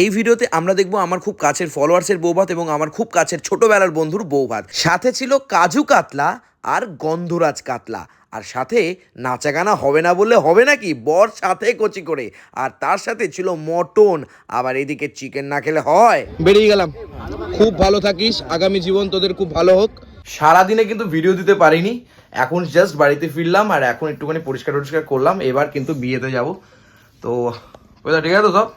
এই ভিডিওতে আমরা দেখব আমার খুব কাছের ফলোয়ার্সের বৌভাত এবং আমার খুব কাছের ছোটবেলার বন্ধুর বৌভাত। সাথে ছিল কাজু কাতলা আর গন্ধরাজ কাতলা। আর সাথে নাচা গানা হবে না বললে হবে নাকি বর সাথে কচি করে। আর তার সাথে ছিল মটন। আবার এদিকে চিকেন না খেলে হয়। বেরিয়ে গেলাম। খুব ভালো থাকিস। আগামী জীবন তোদের খুব ভালো হোক। সারাদিনে কিন্তু ভিডিও দিতে পারিনি। এখন জাস্ট বাড়িতে ফিরলাম আর এখন একটুখানি পরিষ্কার টরিষ্কার করলাম। এবার কিন্তু বিয়েতে যাব। তো ঠিক আছে তো সব?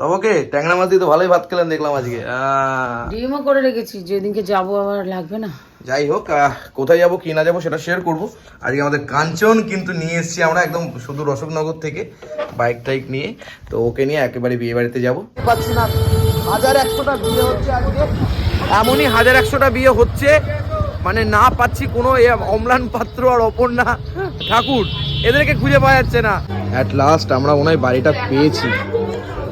সব ওকে ট্যাংরা মাছ দিয়ে তো ভালোই ভাত খেলাম দেখলাম আজকে। আহ, ডিমও করে রেখেছি যেদিনকে যাব আবার লাগবে না। যাই হোক কোথায় যাব কি না যাব সেটা শেয়ার করব। আজকে আমাদের কাঞ্চন কিন্তু নিয়ে এসেছি আমরা একদম শুধু রসকনগর থেকে বাইক টাইক নিয়ে। তো ওকে নিয়ে একেবারে বিয়ে বাড়িতে যাব। পাচ্ছি না। হাজার একশোটা বিয়ে হচ্ছে আজকে। এমনই হাজার একশোটা বিয়ে হচ্ছে। মানে না পাচ্ছি কোনো এ অম্লান পাত্র আর অপর্ণা ঠাকুর এদেরকে খুঁজে পাওয়া যাচ্ছে না। অ্যাট লাস্ট আমরা মনে হয় বাড়িটা পেয়েছি।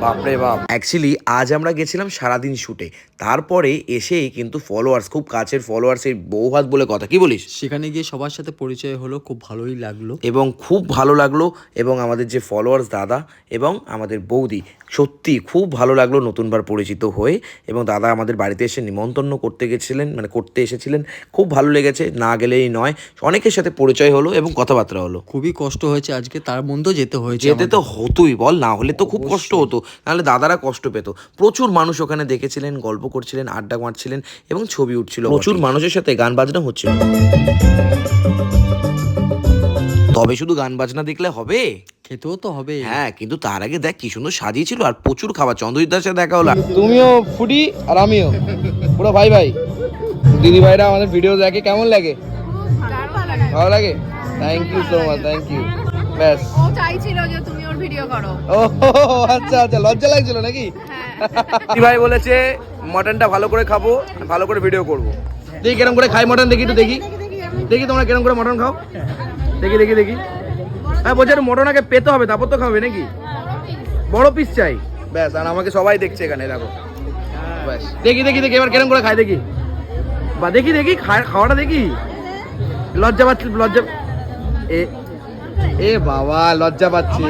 বাপরে বাপ। অ্যাকচুয়ালি আজ আমরা গেছিলাম সারাদিন শুটে। তারপরে এসেই কিন্তু ফলোয়ার্স খুব কাছের ফলোয়ার্সের বৌভাত বলে কথা। কি বলিস? সেখানে গিয়ে সবার সাথে পরিচয় হলো খুব ভালোই লাগল। এবং খুব ভালো লাগল এবং আমাদের যে ফলোয়ার্স দাদা এবং আমাদের বৌদি সত্যি খুব ভালো লাগল নতুনবার পরিচিত হয়ে। এবং দাদা আমাদের বাড়িতে এসে নিমন্ত্রণ করতে গেছিলেন মানে করতে এসেছিলেন। খুব ভালো লেগেছে না গেলেই নয়। অনেকের সাথে পরিচয় হলো এবং কথাবার্তা হলো। খুবই কষ্ট হয়েছে আজকে তার মধ্যেও যেতে হয়েছে যেতে তো হতোই বল না হলে তো খুব কষ্ট হতো। নাহলে দাদারা কষ্ট পেত। প্রচুর মানুষ ওখানে দেখেছিলেন গল্প করছিলেন আড্ডা মারছিলেন এবং ছবি উঠছিল প্রচুর মানুষের সাথে গান বাজনা হচ্ছিল। তবে শুধু গান বাজনা দেখলে হবে? খেতেও তো হবে। হ্যাঁ কিন্তু তার আগে দেখ কি সুন্দর সাজিয়েছিল আর প্রচুর খাবার। চন্দ্রজিৎ দাসের দেখা হলো। তুমিও ফুডি আর আমিও। পুরো ভাই ভাই। দিদি ভাইরা আমাদের ভিডিও দেখে কেমন লাগে? ভালো লাগে? Thank you so much thank you ব্যাস। ও চাইছিল যে তুমি ওর ভিডিও করো। ও আচ্ছা আচ্ছা লজ্জা লাগছিল নাকি? দিদি ভাই বলেছে মটনটা ভালো করে খাব ভালো করে ভিডিও করব। দেখি কেরম করে খাই মটন দেখি একটু দেখি। দেখি তোমরা কেরম করে মটন খাও। দেখি দেখি দেখি। হ্যাঁ বলছে মটন আগে পেতে হবে তারপর তো খাবে নাকি? বড় পিস চাই। ব্যাস আর আমাকে সবাই দেখছে এখানে দেখো। ব্যাস। দেখি দেখি দেখি এবার কেরম করে খাই দেখি। বা দেখি দেখি খাওয়াটা দেখি। লজ্জা পাচ্ছি লজ্জা এ এ বাবা লজ্জা পাচ্ছি।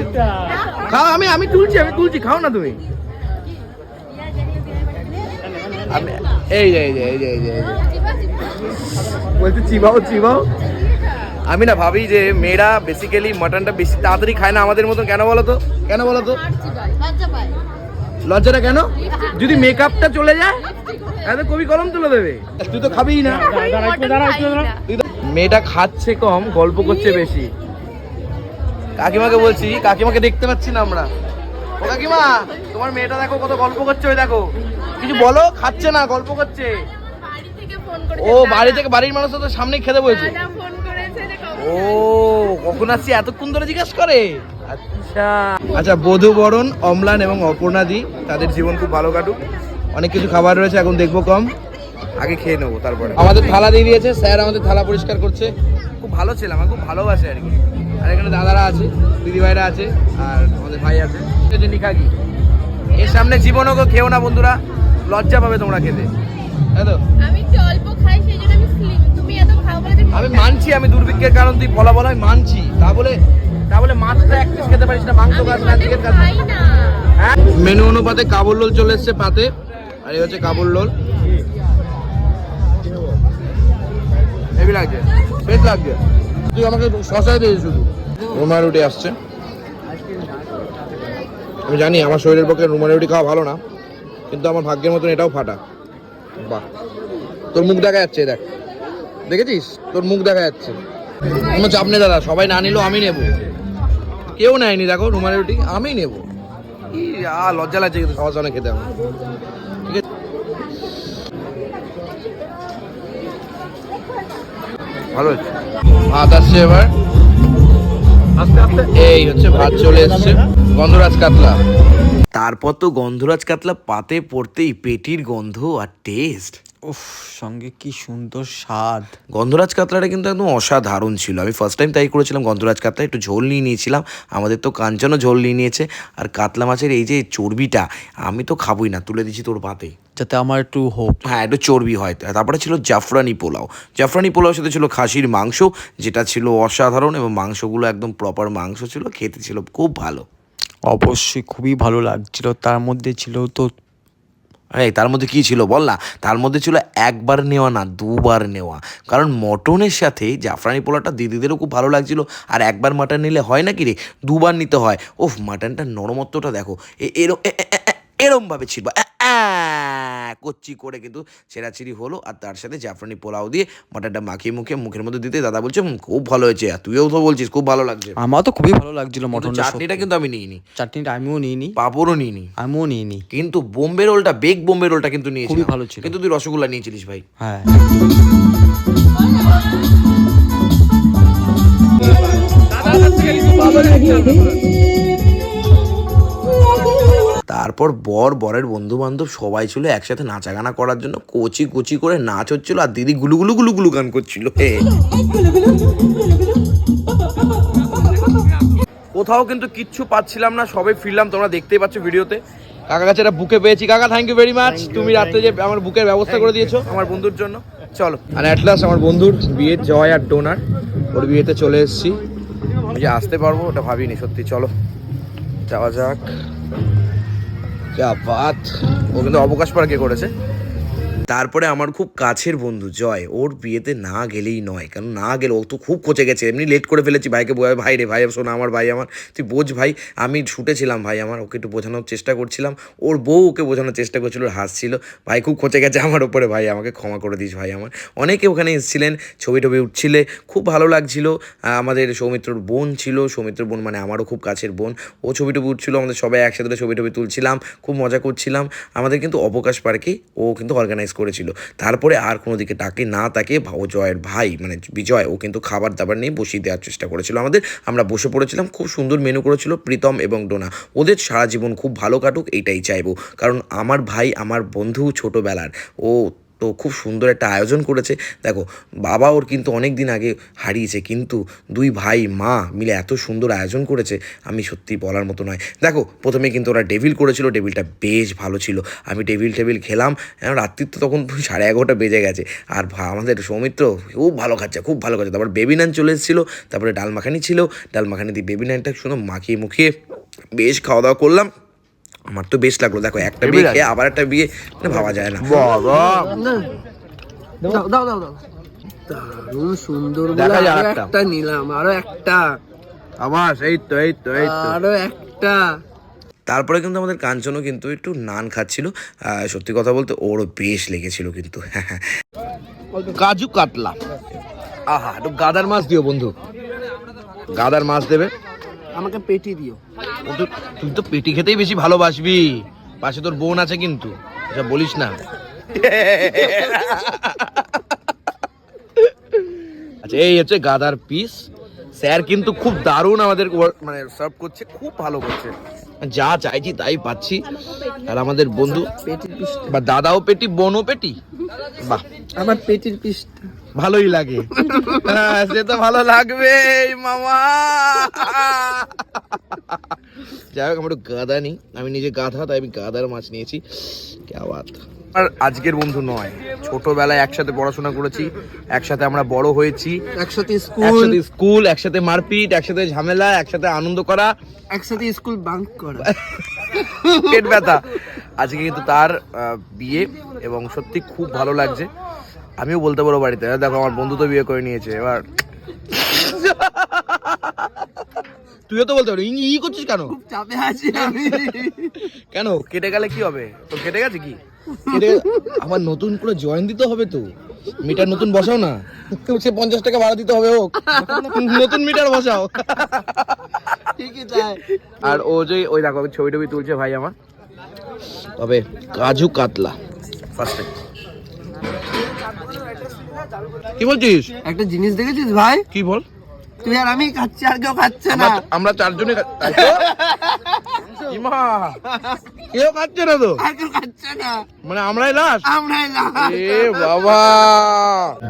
খাও আমি আমি তুলছি আমি তুলছি খাও না তুমি। এই এই এই এই এই বলছি চিবাও চিবাও। আমি না ভাবি যে মেয়েরা বেসিক্যালি মাটনটা বেশি তাড়াতাড়ি খায় না আমাদের মতন কেন বলো তো? কেন বলো তো? লজ্জাটা কেন? যদি মেকআপটা চলে যায় তাহলে কবি কলম তুলে দেবে। তুই তো খাবিই না। মেয়েটা খাচ্ছে কম গল্প করছে বেশি। কাকিমাকে বলছি, কাকিমাকে দেখতে পাচ্ছি না আমরা। ও কাকিমা, তোমার মেয়েটা দেখো কত গল্প করছে ওই দেখো। কিছু বলো, খাচ্ছে না, গল্প করছে। ও বাড়ি থেকে, বাড়ির মানুষ তো সামনে খেতে বলছে। ও, কখন আসছি, এতক্ষণ ধরে জিজ্ঞাসা করে? আচ্ছা। আচ্ছা বধু বরণ, অম্লান এবং অপর্ণাদি, তাদের জীবন খুব ভালো কাটুক। অনেক কিছু খাবার রয়েছে, এখন দেখব কম। আগে খেয়ে নেব তারপরে। আমাদের থালা দিয়ে দিয়েছে, স্যার আমাদের থালা পরিষ্কার করছে। খুব ভালো ছিল, আমার খুব ভালোবাসে আর কি। আর এখানে দাদারা আছে দিদিভাইরা আছে আর আমাদের ভাই আছে। এই যে নিখাগি এর সামনে জীবনও গো খেও না বন্ধুরা লজ্জা পাবে তোমরা খেতে। তাই তো? আমি একটু অল্প খাই সেই জন্য আমি স্লিম তুমি এত খাও বলে আমি মানছি আমি দুর্ভিক্ষের কারণ তুই বলা বলা আমি মানছি। তা বলে তা বলে মাছটা এক পিস খেতে পারিস না মাংস খাস না চিকেন খাস না। হ্যাঁ? মেনু অনুপাতে কাবুল রোল চলে এসছে পাতে আর এই হচ্ছে কাবুল রোল। হেভি লাগছে বেশ লাগছে। তুই আমাকে শশাই দিয়েছিস শুধু। রুমা রুটি আসছে। আমি জানি আমার শরীরের পক্ষে রুমা রুটি খাওয়া ভালো না, কিন্তু আমার ভাগ্যের মতন এটাও ফাটা। বাহ। তোর মুখ দেখা যাচ্ছে, দেখ। দেখেছিস? তোর মুখ দেখা যাচ্ছে। কোনো চাপ নেই, দাদা। সবাই না নিলেও আমি নেব। কেউ নেয়নি, দেখো, রুমালি রুটি আমি নেব। লজ্জা লাগছে কিন্তু সবার সঙ্গে খেতে আমার ঠিক আছে ভালো হচ্ছে ভাত আসছে এবার। এই হচ্ছে ভাত চলে এসছে। গন্ধরাজ কাতলা। তারপর তো গন্ধরাজ কাতলা পাতে পড়তেই পেটির গন্ধ আর টেস্ট উফ সঙ্গে কি সুন্দর স্বাদ। গন্ধরাজ কাতলাটা কিন্তু একদম অসাধারণ ছিল। আমি ফার্স্ট টাইম তাই করেছিলাম গন্ধরাজ কাতলা একটু ঝোল নিয়ে নিয়েছিলাম। আমাদের তো কাঞ্চনও ঝোল নিয়ে নিয়েছে। আর কাতলা মাছের এই যে চর্বিটা আমি তো খাবই না তুলে দিচ্ছি তোর পাতে যাতে আমার একটু হোক। হ্যাঁ একটু চর্বি হয়। তারপরে ছিল জাফরানি পোলাও। জাফরানি পোলাওর সাথে ছিল খাসির মাংস যেটা ছিল অসাধারণ এবং মাংসগুলো একদম প্রপার মাংস ছিল খেতে ছিল খুব ভালো। অবশ্যই খুবই ভালো লাগছিল। তার মধ্যে ছিল তো এই তার মধ্যে কী ছিল বল না? তার মধ্যে ছিল একবার নেওয়া না, দুবার নেওয়া। কারণ মটনের সাথে জাফরানি পোলাটা দিদিদেরও খুব ভালো লাগছিল। আর একবার মাটন নিলে হয় না কি রে? দুবার নিতে হয়। ওফ মাটনটা নরমত্বটা দেখো। এরম এরমভাবে এ- এ- এ- এরম ভাবে ছিল আ, আ, কচ্ছি করে কিন্তু ছেঁড়াছিড়ি হলো আর তার সাথে জাফরানি পোলাও দিয়ে মাটনটা মাখিয়ে মুখে মুখের মধ্যে দিতে দাদা বলছে খুব ভালো হয়েছে আর তুইও তো বলছিস খুব ভালো লাগছে। আমার তো খুবই ভালো লাগছিল মটনটা চাটনিটা কিন্তু আমি নিইনি। চাটনিটা আমিও নিইনি। পাপড়ও নিইনি। আমিও নিইনি। কিন্তু বোম্বে রোলটা বেগ বোম্বে রোলটা কিন্তু নিয়েছি খুবই ভালো ছিল। কিন্তু তুই রসগোল্লা নিয়েছিলিস ভাই। হ্যাঁ। তারপর বর বরের বন্ধু বান্ধব সবাই ছিল একসাথে নাচা গানা করার জন্য কচি কোচি করে নাচ হচ্ছিল আর দিদি গুলু গুলু গুলু গুলু গান করছিল। কোথাও কিন্তু কিচ্ছু পাচ্ছিলাম না সবে ফিরলাম তোমরা দেখতেই পাচ্ছ ভিডিওতে। কাকা কাছে একটা বুকে পেয়েছি। কাকা থ্যাংক ইউ ভেরি মাচ তুমি রাত্রে যে আমার বুকের ব্যবস্থা করে দিয়েছ। আমার বন্ধুর জন্য। চলো। আর অ্যাটলাস আমার বন্ধুর বিয়ে জয় আর ডোনার ওর বিয়েতে চলে এসেছি। আমি যে আসতে পারব ওটা ভাবিনি সত্যি। চলো। যাওয়া যাক। যা বাত ও কিন্তু অবকাশ পার্কে করেছে? তারপরে আমার খুব কাছের বন্ধু জয়, ওর বিয়েতে না গেলেই নয়। কারণ না গেলে ও তো খুব খোঁচে গেছে, এমনি লেট করে ফেলেছি, ভাইকে বোঝাবে ভাই রে ভাই, শোনা আমার, ভাই আমার, তুই বোঝ ভাই, আমি ছুটেছিলাম ভাই আমার, ওকে একটু বোঝানোর চেষ্টা করছিলাম, ওর বউ ওকে বোঝানোর চেষ্টা করছিল হাসছিল ভাই খুব খোঁচে গেছে আমার ওপরে ভাই, আমাকে ক্ষমা করে দিস ভাই আমার। অনেকে ওখানে এসেছিলেন, ছবি টবি উঠছিলে, খুব ভালো লাগছিল আমাদের সৌমিত্রর বোন ছিল সৌমিত্র বোন মানে আমারও খুব কাছের বোন, ও ছবি টবি উঠছিল, আমাদের সবাই একসাথে ছবি টবি তুলছিলাম, খুব মজা করছিলাম, আমাদের কিন্তু অবকাশ পার্কে ও কিন্তু অর্গানাইজ করেছিল। তারপরে আর কোনো দিকে ডাকে না তাকে ও জয়ের ভাই মানে বিজয়, ও কিন্তু খাবার দাবার নিয়ে বসিয়ে দেওয়ার চেষ্টা করেছিল আমাদের। আমরা বসে পড়েছিলাম, খুব সুন্দর মেনু করেছিল প্রীতম এবং ডোনা। ওদের সারা জীবন খুব ভালো কাটুক, এইটাই চাইব। কারণ আমার ভাই, আমার বন্ধু ছোটোবেলার, ও তো খুব সুন্দর একটা আয়োজন করেছে। দেখো, বাবা ওর কিন্তু অনেক দিন আগে হারিয়েছে, কিন্তু দুই ভাই, মা মিলে এত সুন্দর আয়োজন করেছে, আমি সত্যি বলার মতো নয়। দেখো, প্রথমে কিন্তু ওরা ডেভিল করেছিল, ডেভিলটা বেশ ভালো ছিল। আমি ডেভিল টেবিল খেলাম রাত্রির তো তখন সাড়ে এগারোটা বেজে গেছে। আর আমাদের সৌমিত্র খুব ভালো খাচ্ছে, খুব ভালো খাচ্ছে। তারপর বেবি নান চলে এসেছিল, তারপরে ডাল মাখানি ছিল। ডাল মাখানি দিয়ে বেবি নানটা শুনো, মাখিয়ে মুখিয়ে বেশ খাওয়া দাওয়া করলাম। আমার তো বেশ লাগল। দেখো একটা বিয়ে খেয়ে আবার একটা বিয়ে মানে ভাবা যায় না। দাও দাও দাও দাও। দারুণ সুন্দর একটা। একটা নিলাম আরও একটা। আবার এই তো এই তো এই তো। আরও একটা। তারপরে কিন্তু আমাদের কাঞ্চনও কিন্তু একটু নান খাচ্ছিল। সত্যি কথা বলতে ওরও বেশ লেগেছিল কিন্তু। কাজু কাতলা। আহা একটু গাদার মাছ দিও বন্ধু। গাদার মাছ দেবে। আমাকে পেটি দিও। ও তো তুই তো পেটি খেতেই বেশি ভালোবাসবি। পাশে তোর বোন আছে কিন্তু এসব বলিস না। আচ্ছা এই হচ্ছে গাদার পিস স্যার কিন্তু খুব দারুণ আমাদের মানে সার্ভ করছে খুব ভালো করছে। যা চাইছি তাই পাচ্ছি। আর আমাদের বন্ধু বা দাদাও পেটি বোনও পেটি। বাহ। আমার পেটির পিসটা ভালোই লাগে। হ্যাঁ, সে তো ভালো লাগবে মামা। যাই হোক আমার একটু গাদা নেই। আমি নিজে গাধা তাই আমি গাদার মাছ নিয়েছি। কে বাত আর আজকের বন্ধু নয়। ছোটবেলায় একসাথে পড়াশোনা করেছি একসাথে আমরা বড় হয়েছি। একসাথে স্কুল। একসাথে স্কুল একসাথে মারপিট একসাথে ঝামেলা একসাথে আনন্দ করা। একসাথে স্কুল বাঙ্ক করা। পেট ব্যথা। আজকে কিন্তু তার বিয়ে এবং সত্যি খুব ভালো লাগছে। আমিও বলতে পারব বাড়িতে। দেখো আমার বন্ধু তো বিয়ে করে নিয়েছে এবার। তুইও তো বলতে পারবি ই ই করছিস কেন? চাপে আছি আমি। কেন? কেটে গেলে কি হবে? তো কেটে গেছে কি? আবার নতুন করে জয়েন দিতে হবে তো। মিটার নতুন বসাও না। সে পঞ্চাশ টাকা ভাড়া দিতে হবে হোক। নতুন মিটার বসাও। ঠিকই তাই। আর ও যে ওই দেখো ছবি টবি তুলছে ভাই আমার। তবে কাজু কাতলা। ফার্স্টে কি বলছিস একটা জিনিস দেখেছিস ভাই কি বল তুই আর আমি খাচ্ছি আর কেউ খাচ্ছে না আমরা চারজনে তো? ইমা, কেউ খাচ্ছে না তো আর কেউ খাচ্ছে না মানে আমরাই লাস্ট আমরাই না এ বাবা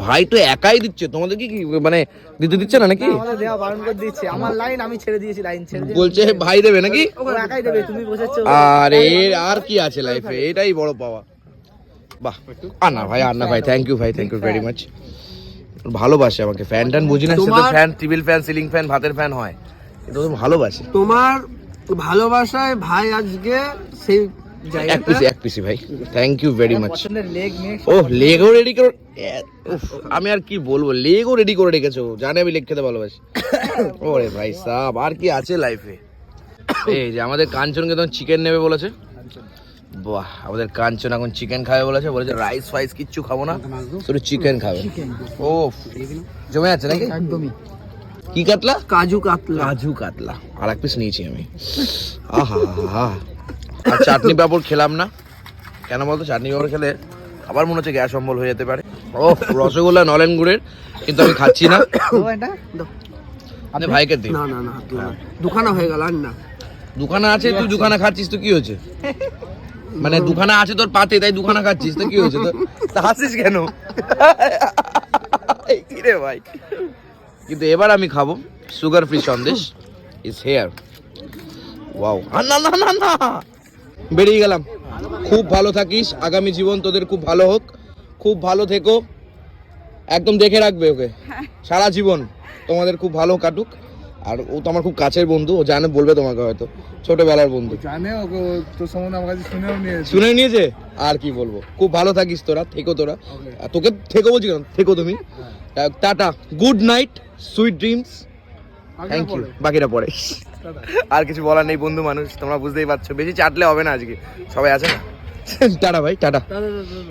ভাই তো একাই দিচ্ছে তোমাদের কি কি মানে দিতে দিচ্ছে না নাকি দেওয়া বারণ করে দিচ্ছে আমার লাইন আমি ছেড়ে দিয়েছি লাইন ছেড়ে বলছে ভাই দেবে নাকি ও একাই দেবে তুমি বসেছো আর আর কি আছে লাইফে এটাই বড় পাওয়া বাহ আর না ভাই আর না ভাই থ্যাংক ইউ ভাই থ্যাংক ইউ ভেরি মাচ ভালোবাসে আমাকে ফ্যান ট্যান বুঝি না সে তো fan table fan ceiling fan ভাতের ফ্যান হয়। কিন্তু তো ভালোবাসে। তোমার ভালোবাসায় ভাই আজকে সেই এক পিসি এক পিসি ভাই থ্যাংক ইউ ভেরি মাচ ও লেগও রেডি করে আমি আর কি বলব লেগও রেডি করে রেখেছো জানে আমি লেগ খেতে ভালোবাসি। ওরে ভাই সাব আর কি আছে লাইফে এই যে আমাদের কাঞ্চনকে তখন চিকেন নেবে বলেছে। বাহ আমাদের কাঞ্চন এখন চিকেন খাবে বলেছে বলেছে রাইস ফাইস কিচ্ছু খাব না শুধু চিকেন খাবে। ও জমে আছে নাকি? একদমই। কি কাতলা? কাজু কাতলা। কাজু কাতলা। আর এক পিস নিয়েছি আমি। আহা আর চাটনি পাঁপড় খেলাম না। কেন বলতো চাটনি পাঁপড় খেলে আবার মনে হচ্ছে গ্যাস অম্বল হয়ে যেতে পারে। ও রসগোল্লা নলেন গুড়ের কিন্তু আমি খাচ্ছি না। আপনি ভাইকে দিন। না না না। দুখানা হয়ে গেল আর না। দুখানা আছে তুই দুখানা খাচ্ছিস তো কি হয়েছে? মানে দুখানা আছে তোর পাতে, তাই দুখানা খাচ্ছিস, তো কি হয়েছে? তো হাসিস কেন? এই কি রে ভাই? কিন্তু এবার আমি খাব sugar free sandesh is here wow না না না না। বেরিয়ে গেলাম। খুব ভালো থাকিস, আগামী জীবন তোদের খুব ভালো হোক। খুব ভালো থেকো। একদম দেখে রাখবে ওকে। সারা জীবন তোমাদের খুব ভালো কাটুক। আর ও তো আমার খুব কাছের বন্ধু ও জানে বলবে তোমাকে হয়তো। ছোটবেলার বন্ধু। জানে ওকে তোর সম্বন্ধে আমার কাছে শুনেও নিয়েছে। শুনে নিয়েছে? আর কি বলব? খুব ভালো থাকিস তোরা থেকো তোরা। আর তোকে থেকো বলছি কেন? থেকো তুমি। Tata. Good night sweet dreams. Thank you বাকিটা পরে। আর কিছু বলার নেই বন্ধু মানুষ তোমরা বুঝতেই পারছ। বেশি চাটলে হবে না আজকে। সবাই আছে না? টাটা ভাই টাটা।